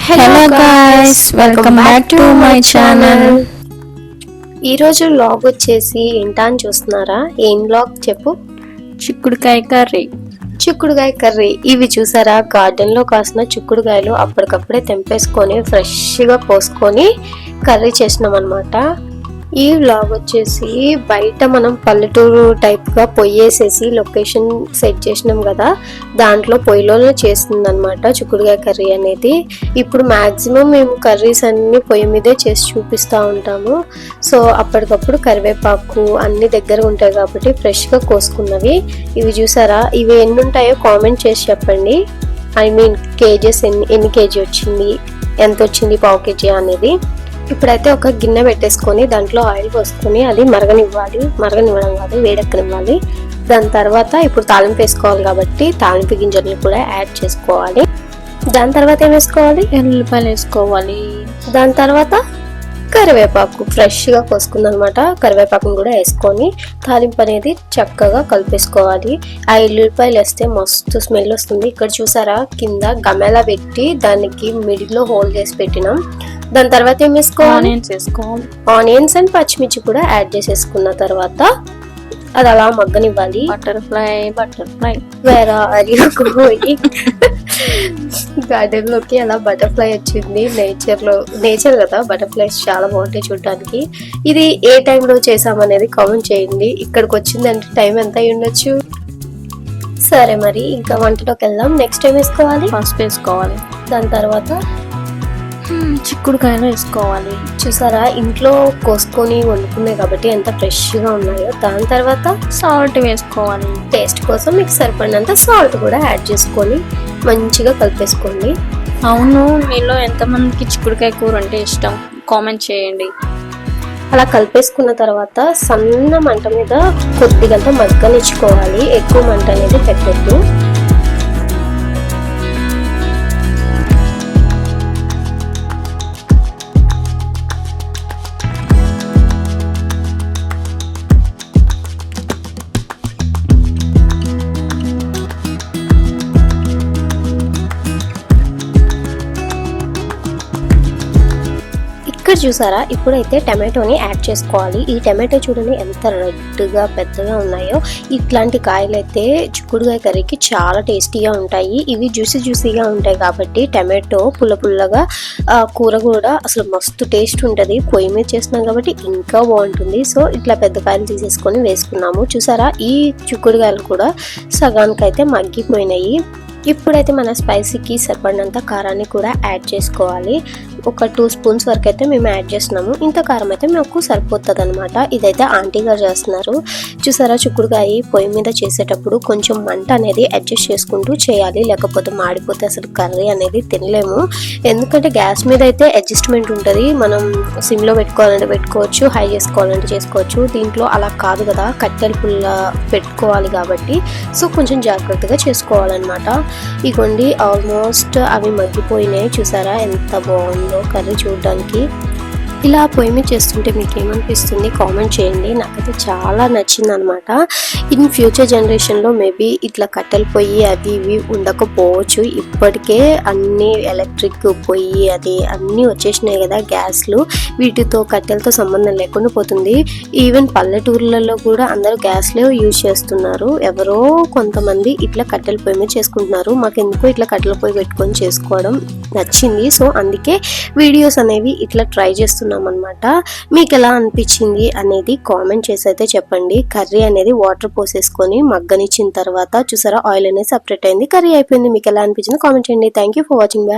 Hello guys welcome back to my channel ఈరోజు log వచ్చేసి ఏంటా అని చూస్తున్నారా? ఏం లాగ్ చెప్పు. చిక్కుడుకాయ కర్రీ. చిక్కుడుకాయ కర్రీ. ఇవి చూసారా? గార్డెన్లో కాసిన చిక్కుడుకాయలు అప్పటికప్పుడే తెంపేసుకొని ఫ్రెష్గా పోసుకొని కర్రీ చేసినాం అనమాట ఈ వ్లాగ్ వచ్చేసి బయట మనం పల్లెటూరు టైప్గా పొయ్యేసేసి పొయ్యి వేసేసి లొకేషన్ సెట్ చేసినాం కదా దాంట్లో పొయ్యిలోనే చేస్తుంది అనమాట చిక్కుడుకాయ కర్రీ అనేది. ఇప్పుడు మ్యాక్సిమం మేము కర్రీస్ అన్నీ పొయ్యి మీదే చేసి చూపిస్తూ ఉంటాము. సో అప్పటికప్పుడు కరివేపాకు అన్ని దగ్గర ఉంటాయి కాబట్టి ఫ్రెష్గా కోసుకున్నవి. ఇవి చూసారా? ఇవి ఎన్ని ఉంటాయో కామెంట్ చేసి చెప్పండి. ఐ మీన్ కేజెస్ ఎన్ని ఎన్ని కేజీ వచ్చింది? ఎంత వచ్చింది పావు కేజీ అనేది? ఇప్పుడైతే ఒక గిన్నె పెట్టేసుకొని దాంట్లో ఆయిల్ పోసుకొని అది మరగనివ్వాలి మరగనివ్వడం కాదు వేడెక్కనివ్వాలి. దాని తర్వాత ఇప్పుడు తాలింపు వేసుకోవాలి కాబట్టి తాలింపు గింజలు కూడా యాడ్ చేసుకోవాలి. దాని తర్వాత ఏం వేసుకోవాలి? ఎల్లిపాయలు వేసుకోవాలి. దాని తర్వాత కరివేపాకు ఫ్రెష్గా కోసుకుందనమాట. కరివేపాకును కూడా వేసుకొని తాలింపు అనేది చక్కగా కలిపేసుకోవాలి. ఆ ఎల్లుల్లిపాయలు వేస్తే మస్తు స్మెల్ వస్తుంది. ఇక్కడ చూసారా? కింద గమెలా పెట్టి దానికి మిడిల్లో హోల్ చేసి పెట్టినాం. దాని తర్వాత ఏం వేసుకోవాలి? ఆనియన్స్ వేసుకోవాలి. ఆనియన్స్ అండ్ పచ్చిమిర్చి కూడా యాడ్ చేసేసుకున్న తర్వాత అది అలా మగ్గనివ్వాలి. Butterfly butterfly. వేరే అరిగిపోయి గార్డెన్లోకి అలా బటర్ఫ్లై వచ్చింది. నేచర్లో నేచర్ కదా బటర్ఫ్లైస్ చాలా బాగుంటాయి చూడడానికి. ఇది ఏ టైంలో చేసామనేది కామెంట్ చేయండి. ఇక్కడికి వచ్చిందంటే టైం ఎంత అయి ఉండొచ్చు? సరే మరి ఇంకా వంటలోకి వెళ్దాం. నెక్స్ట్ టైం వేసుకోవాలి? పసుపు వేసుకోవాలి. దాని తర్వాత చిక్కుడుకాయలు వేసుకోవాలి. చూసారా? ఇంట్లో కోసుకొని వండుకున్నాయి కాబట్టి ఎంత ఫ్రెష్గా ఉన్నాయో. దాని తర్వాత సాల్ట్ వేసుకోవాలి. టేస్ట్ కోసం మీకు సరిపడినంత సాల్ట్ కూడా యాడ్ చేసుకొని మంచిగా కలిపేసుకోండి. అవును మీలో ఎంతమందికి చిక్కుడుకాయ కూర అంటే ఇష్టం? కామెంట్ చేయండి. అలా కలిపేసుకున్న తర్వాత సన్న మంట మీద కొద్దిగంత మగ్గనిచ్చుకోవాలి. ఎక్కువ మంట అనేది పెట్టద్దు. ఇక్కడ చూసారా? ఇప్పుడైతే టమాటోని యాడ్ చేసుకోవాలి. ఈ టమాటో చూడండి ఎంత రెడ్గా పెద్దగా ఉన్నాయో. ఇట్లాంటి కాయలు అయితే చిక్కుడుకాయ కర్రీకి చాలా టేస్టీగా ఉంటాయి. ఇవి జ్యూసీ జ్యూసీగా ఉంటాయి కాబట్టి టమాటో పుల్ల పుల్లగా కూర కూడా అసలు మస్తు టేస్ట్ ఉంటుంది. పొయ్యి మీద చేస్తున్నాం కాబట్టి ఇంకా బాగుంటుంది. సో ఇట్లా పెద్ద కాయలు తీసేసుకొని వేసుకున్నాము. చూసారా? ఈ చిక్కుడుకాయలు కూడా సగానికైతే మగ్గిపోయినాయి. ఇప్పుడైతే మన స్పైసీకి సరిపడినంత కారాన్ని కూడా యాడ్ చేసుకోవాలి. ఒక టూ స్పూన్స్ వరకు అయితే మేము యాడ్ చేస్తున్నాము. ఇంత కారం అయితే మాకు సరిపోతుంది అనమాట ఇదైతే ఆంటీ గారు చేస్తున్నారు. చూసారా చిక్కుడుకాయ పొయ్యి మీద చేసేటప్పుడు కొంచెం మంట అనేది అడ్జస్ట్ చేసుకుంటూ చేయాలి. లేకపోతే మాడిపోతే అసలు కర్రీ అనేది తినలేము. ఎందుకంటే గ్యాస్ మీద అయితే అడ్జస్ట్మెంట్ ఉంటుంది. మనం సిమ్లో పెట్టుకోవాలంటే పెట్టుకోవచ్చు హై చేసుకోవాలంటే చేసుకోవచ్చు. దీంట్లో అలా కాదు కదా. కట్టెల పుల్ల పెట్టుకోవాలి కాబట్టి. సో కొంచెం జాగ్రత్తగా చేసుకోవాలన్నమాట. ఇగోండి ఆల్మోస్ట్ అవి మగ్గిపోయినాయి. చూసారా ఎంత బాగుంది. కర్రీ చూడడానికి. ఇలా పొయ్యి మీద చేస్తుంటే మీకు ఏమనిపిస్తుంది కామెంట్ చేయండి. నాకైతే చాలా నచ్చింది అనమాట ఇన్ ఫ్యూచర్ జనరేషన్లో మేబీ ఇట్లా కట్టెల పొయ్యి అవి ఇవి ఉండకపోవచ్చు. ఇప్పటికే అన్ని ఎలక్ట్రిక్ పొయ్యి అది అన్నీ వచ్చేసినాయి కదా గ్యాస్లు. వీటితో కట్టెలతో సంబంధం లేకుండా పోతుంది. ఈవెన్ పల్లెటూర్లలో కూడా అందరూ గ్యాస్లే యూజ్ చేస్తున్నారు. ఎవరో కొంతమంది ఇట్లా కట్టెల పొయ్యి మీద చేసుకుంటున్నారు. మాకెందుకో ఇట్లా కట్టెల పొయ్యి పెట్టుకొని చేసుకోవడం. నచ్చింది. సో అందుకే వీడియోస్ అనేవి ఇట్లా ట్రై చేస్తున్నాం అనమాట మీకు ఎలా అనిపించింది అనేది కామెంట్ చేసి అయితే చెప్పండి. కర్రీ అనేది వాటర్ పోసేసుకొని మగ్గనిచ్చిన తర్వాత చూసారా ఆయిల్ అనేది సపరేట్ అయింది. కర్రీ అయిపోయింది. మీకు ఎలా అనిపించింది కామెంట్ చేయండి. Thank you for watching.